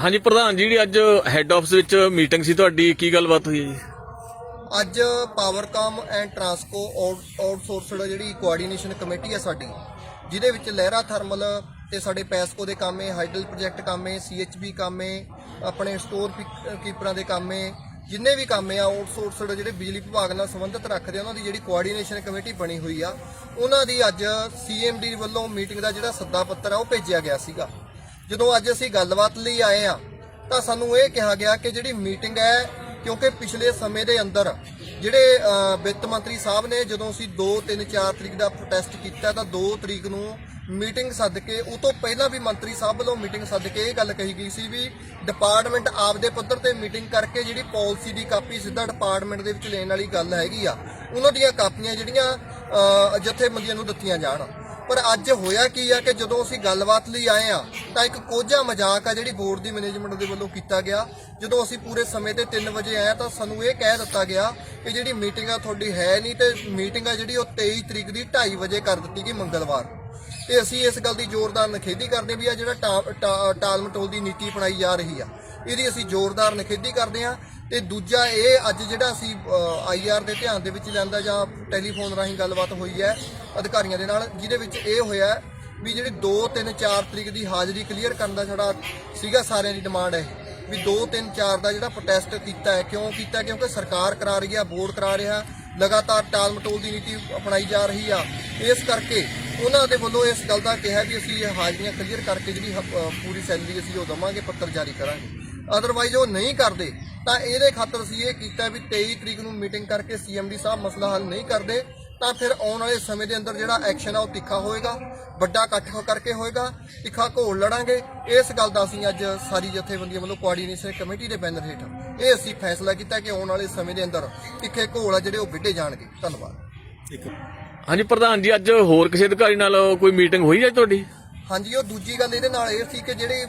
ਹਾਂਜੀ, ਪ੍ਰਧਾਨ ਜੀ, ਜਿਹੜੀ ਅੱਜ ਹੈੱਡ ਆਫਿਸ ਵਿੱਚ ਮੀਟਿੰਗ ਸੀ ਤੁਹਾਡੀ, ਕੀ ਗੱਲਬਾਤ ਹੋਈ ਹੈ ਜੀ? ਅੱਜ ਪਾਵਰਕਾਮ ਐਂਡ ਟਰਾਂਸਕੋ ਆਊਟਸੋਰਸਡ ਜਿਹੜੀ ਕੋਆਰਡੀਨੇਸ਼ਨ ਕਮੇਟੀ ਹੈ ਸਾਡੀ, ਜਿਹਦੇ ਵਿੱਚ ਲਹਿਰਾ ਥਰਮਲ ਤੇ ਸਾਡੇ ਪੈਸਕੋ ਦੇ ਕਾਮੇ ਹਾਈਡਲ ਪ੍ਰੋਜੈਕਟ ਕਾਮੇ ਸੀਐਚਬੀ ਕਾਮੇ ਆਪਣੇ ਸਟੋਰ ਕੀਪਰਾਂ ਦੇ ਕਾਮੇ ਜਿੰਨੇ ਵੀ ਕੰਮ ਆ ਆਊਟਸੋਰਸਡ ਜਿਹੜੇ ਬਿਜਲੀ ਵਿਭਾਗ ਨਾਲ ਸੰਬੰਧਿਤ ਰੱਖਦੇ ਆ, ਉਹਨਾਂ ਦੀ ਜਿਹੜੀ ਕੋਆਰਡੀਨੇਸ਼ਨ ਕਮੇਟੀ ਬਣੀ ਹੋਈ ਆ, ਉਹਨਾਂ ਦੀ ਅੱਜ ਸੀਐਮਡੀ ਵੱਲੋਂ ਮੀਟਿੰਗ ਦਾ ਜਿਹੜਾ ਸੱਦਾ ਪੱਤਰ ਆ, ਉਹ ਭੇਜਿਆ ਗਿਆ ਸੀਗਾ। ਜਦੋਂ ਅੱਜ ਅਸੀਂ ਗੱਲਬਾਤ ਲਈ ਆਏ ਆ ਤਾਂ ਸਾਨੂੰ ਇਹ ਕਿਹਾ ਗਿਆ ਕਿ ਜਿਹੜੀ ਮੀਟਿੰਗ ਹੈ, ਕਿਉਂਕਿ ਪਿਛਲੇ ਸਮੇਂ ਦੇ ਅੰਦਰ ਜਿਹੜੇ ਵਿੱਤ ਮੰਤਰੀ ਸਾਹਿਬ ਨੇ ਜਦੋਂ ਅਸੀਂ 2 3 4 ਤਰੀਕ ਦਾ ਪ੍ਰੋਟੈਸਟ ਕੀਤਾ, ਤਾਂ 2 ਤਰੀਕ ਨੂੰ ਮੀਟਿੰਗ ਸੱਦ ਕੇ, ਉਹ ਤੋਂ ਪਹਿਲਾਂ ਵੀ ਮੰਤਰੀ ਸਾਹਿਬ ਵੱਲੋਂ ਮੀਟਿੰਗ ਸੱਦ ਕੇ ਇਹ ਗੱਲ ਕਹੀ ਗਈ ਸੀ ਵੀ ਡਿਪਾਰਟਮੈਂਟ ਆਪਦੇ ਪੱਧਰ ਤੇ ਮੀਟਿੰਗ ਕਰਕੇ ਜਿਹੜੀ ਪਾਲਿਸੀ ਦੀ ਕਾਪੀ ਸਿੱਧਾ ਡਿਪਾਰਟਮੈਂਟ ਦੇ ਵਿੱਚ ਲੈਣ ਵਾਲੀ ਗੱਲ ਹੈਗੀ ਆ, ਉਹਨਾਂ ਦੀਆਂ ਕਾਪੀਆਂ ਜਿਹੜੀਆਂ ਜਥੇਬੰਦੀਆਂ ਨੂੰ ਦਿੱਤੀਆਂ ਜਾਣ। ਪਰ ਅੱਜ ਹੋਇਆ ਕੀ ਆ ਕਿ ਜਦੋਂ ਅਸੀਂ ਗੱਲਬਾਤ ਲਈ ਆਏ ਆ, ਤਾਂ ਇੱਕ ਕੋਝਾ ਮਜ਼ਾਕ ਆ ਜਿਹੜੀ ਬੋਰਡ ਦੀ ਮੈਨੇਜਮੈਂਟ ਦੇ ਵੱਲੋਂ ਕੀਤਾ ਗਿਆ। ਜਦੋਂ ਅਸੀਂ ਪੂਰੇ ਸਮੇਂ ਤੇ 3 ਵਜੇ ਆਏ ਤਾਂ ਸਾਨੂੰ ਇਹ ਕਹਿ ਦਿੱਤਾ ਗਿਆ ਕਿ ਜਿਹੜੀ ਮੀਟਿੰਗ ਆ ਤੁਹਾਡੀ ਹੈ ਨਹੀਂ ਤੇ ਮੀਟਿੰਗ ਆ ਜਿਹੜੀ ਉਹ 23 ਤਰੀਕ ਦੀ 2:30 ਵਜੇ ਕਰ ਦਿੱਤੀ ਗਈ ਮੰਗਲਵਾਰ। ਤੇ ਅਸੀਂ ਇਸ ਗੱਲ ਦੀ ਜ਼ੋਰਦਾਰ ਨਖੇਦੀ ਕਰਦੇ ਵੀ ਆ ਜਿਹੜਾ ਟਾ- ਟਾ- ਟਾਲ ਮਟੋਲ ਦੀ ਨੀਤੀ ਅਪਣਾਈ ਜਾ ਰਹੀ ਆ। ਇਹਦੀ ਅਸੀਂ ਜ਼ੋਰਦਾਰ ਨਿਖੇਧੀ ਕਰਦੇ ਹਾਂ। ਤੇ ਦੂਜਾ ਇਹ ਅੱਜ ਜਿਹੜਾ ਅਸੀਂ ਆਈਆਰ ਦੇ ਧਿਆਨ ਦੇ ਵਿੱਚ ਲਿਆਂਦਾ ਜਾਂ ਟੈਲੀਫੋਨ ਰਾਹੀਂ ਗੱਲਬਾਤ ਹੋਈ ਹੈ ਅਧਿਕਾਰੀਆਂ ਦੇ ਨਾਲ, ਜਿਹਦੇ ਵਿੱਚ ਇਹ ਹੋਇਆ ਵੀ ਜਿਹੜੀ 2 3 4 ਤਰੀਕ ਦੀ ਹਾਜ਼ਰੀ ਕਲੀਅਰ ਕਰਨ ਦਾ ਸਾਡਾ ਸੀਗਾ ਸਾਰਿਆਂ ਦੀ ਡਿਮਾਂਡ ਹੈ, ਵੀ 2 3 4 ਦਾ ਜਿਹੜਾ ਪ੍ਰੋਟੈਸਟ ਕੀਤਾ ਹੈ, ਕਿਉਂ ਕੀਤਾ, ਕਿਉਂਕਿ ਸਰਕਾਰ ਕਰਾ ਰਹੀ ਹੈ ਬੋਰਡ ਕਰਾ ਰਿਹਾ, ਲਗਾਤਾਰ ਟਾਲ ਮਟੋਲ ਦੀ ਨੀਤੀ ਅਪਣਾਈ ਜਾ ਰਹੀ ਆ। ਇਸ ਕਰਕੇ ਉਹਨਾਂ ਦੇ ਵੱਲੋਂ ਇਸ ਗੱਲ ਦਾ ਕਿਹਾ ਵੀ ਅਸੀਂ ਇਹ ਹਾਜ਼ਰੀਆਂ ਕਲੀਅਰ ਕਰਕੇ ਜਿਹੜੀ ਹ- ਪੂਰੀ ਸੈਲਰੀ ਅਸੀਂ ਉਹ ਦਵਾਂਗੇ, ਪੱਤਰ ਜਾਰੀ ਕਰਾਂਗੇ। ਅਦਰਵਾਈਜ਼ ਉਹ ਨਹੀਂ ਕਰਦੇ। ਤਾਂ ਇਹਦੇ ਖਾਤਰ ਅਸੀਂ ਇਹ ਕੀਤਾ ਵੀ 23 ਤਰੀਕ ਨੂੰ ਮੀਟਿੰਗ ਕਰਕੇ ਸੀਐਮਡੀ ਸਾਹਿਬ ਮਸਲਾ ਹੱਲ ਨਹੀਂ ਕਰਦੇ, ਤਾਂ ਫਿਰ ਆਉਣ ਵਾਲੇ ਸਮੇਂ ਦੇ ਅੰਦਰ ਜਿਹੜਾ ਐਕਸ਼ਨ ਆ ਉਹ ਤਿੱਖਾ ਹੋਏਗਾ, ਵੱਡਾ ਇਕੱਠ ਕਰਕੇ ਹੋਏਗਾ, ਤਿੱਖਾ ਘੋਲ ਲੜਾਂਗੇ। ਇਸ ਗੱਲ ਦਾ ਅਸੀਂ ਅੱਜ ਸਾਰੀ ਜਥੇਬੰਦੀਆਂ ਵੱਲੋਂ ਕੋਆਰਡੀਨੇਸ਼ਨ ਕਮੇਟੀ ਦੇ ਬੈਨਰ ਹੇਠ ਇਹ ਅਸੀਂ ਫੈਸਲਾ ਕੀਤਾ ਕਿ ਆਉਣ ਵਾਲੇ ਸਮੇਂ ਦੇ ਅੰਦਰ ਤਿੱਖੇ ਘੋਲ ਆ ਜਿਹੜੇ ਉਹ ਵਿੱਢੇ ਜਾਣਗੇ। ਧੰਨਵਾਦ। ਹਾਂਜੀ, ਪ੍ਰਧਾਨ ਜੀ, ਅੱਜ ਹੋਰ ਕਿਸੇ ਅਧਿਕਾਰੀ ਨਾਲ ਕੋਈ ਮੀਟਿੰਗ ਹੋਈ ਹੈ ਤੁਹਾਡੀ? ਹਾਂਜੀ ਉਹ ਦੂਜੀ ਗੱਲ ਇਹਦੇ ਨਾਲ ਇਹ ਸੀ ਕਿ ਜਿਹੜੀ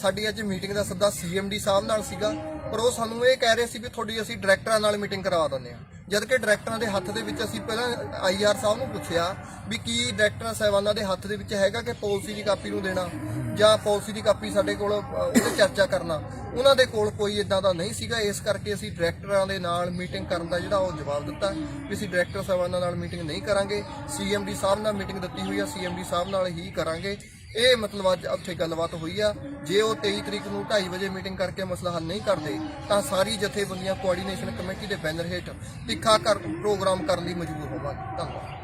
ਸਾਡੀ ਅੱਜ ਮੀਟਿੰਗ ਦਾ ਸੱਦਾ ਸੀਐਮਡੀ ਸਾਹਿਬ ਨਾਲ ਸੀਗਾ ਪਰ ਉਹ ਸਾਨੂੰ ਇਹ ਕਹਿ ਰਹੇ ਸੀ ਵੀ ਤੁਹਾਡੀ ਅਸੀਂ ਡਾਇਰੈਕਟਰਾਂ ਨਾਲ ਮੀਟਿੰਗ ਕਰਵਾ ਦਿੰਦੇ ਆ ਜਦ ਕਿ ਡਾਇਰੈਕਟਰਾਂ ਦੇ ਹੱਥ ਦੇ ਵਿੱਚ ਅਸੀਂ ਪਹਿਲਾਂ ਆਈਆਰ ਸਾਹਿਬ ਨੂੰ ਪੁੱਛਿਆ ਵੀ ਕੀ ਡਾਇਰੈਕਟਰਾਂ ਸਾਹਿਬਾਨਾਂ ਦੇ ਹੱਥ ਦੇ ਵਿੱਚ ਹੈਗਾ ਕਿ ਪਾਲਿਸੀ ਦੀ ਕਾਪੀ ਨੂੰ ਦੇਣਾ ਜਾਂ ਪਾਲਿਸੀ ਦੀ ਕਾਪੀ ਸਾਡੇ ਕੋਲ ਅ, ਚਰਚਾ ਕਰਨਾ। ਉਹਨਾਂ ਦੇ ਕੋਲ ਕੋਈ ਇਦਾਂ ਦਾ ਨਹੀਂ ਸੀਗਾ। ਇਸ ਕਰਕੇ ਅਸੀਂ ਡਾਇਰੈਕਟਰਾਂ ਦੇ ਨਾਲ ਮੀਟਿੰਗ ਕਰਨ ਦਾ ਜਿਹੜਾ ਉਹ ਜਵਾਬ ਦਿੱਤਾ ਵੀ ਅਸੀਂ ਡਾਇਰੈਕਟਰ ਸਾਹਿਬਾਨਾਂ ਨਾਲ ਮੀਟਿੰਗ ਨਹੀਂ ਕਰਾਂਗੇ। ਸੀਐਮਡੀ ਸਾਹਿਬ ਨਾਲ ਮੀਟਿੰਗ ਦਿੱਤੀ ਹੋਈ ਆ। ਸੀਐਮਡੀ ਸਾਹਿਬ ਨਾਲ ਹੀ ਕਰਾਂਗੇ। ਇਹ ਮਤਲਬ ਅੱਜ ਉੱਥੇ ਗੱਲਬਾਤ ਹੋਈ ਆ। ਜੇ ਉਹ 23 ਤਰੀਕ ਨੂੰ 2:30 ਵਜੇ ਮੀਟਿੰਗ ਕਰਕੇ ਮਸਲਾ ਹੱਲ ਨਹੀਂ ਕਰਦੇ, ਤਾਂ ਸਾਰੀ ਜਥੇਬੰਦੀਆਂ ਕੋਆਰਡੀਨੇਸ਼ਨ ਕਮੇਟੀ ਦੇ ਬੈਨਰ ਹੇਠ ਤਿੱਖਾ ਕਰ ਪ੍ਰੋਗਰਾਮ ਕਰਨ ਲਈ ਮਜਬੂਰ ਹੋਵਾਂਗੇ। ਧੰਨਵਾਦ।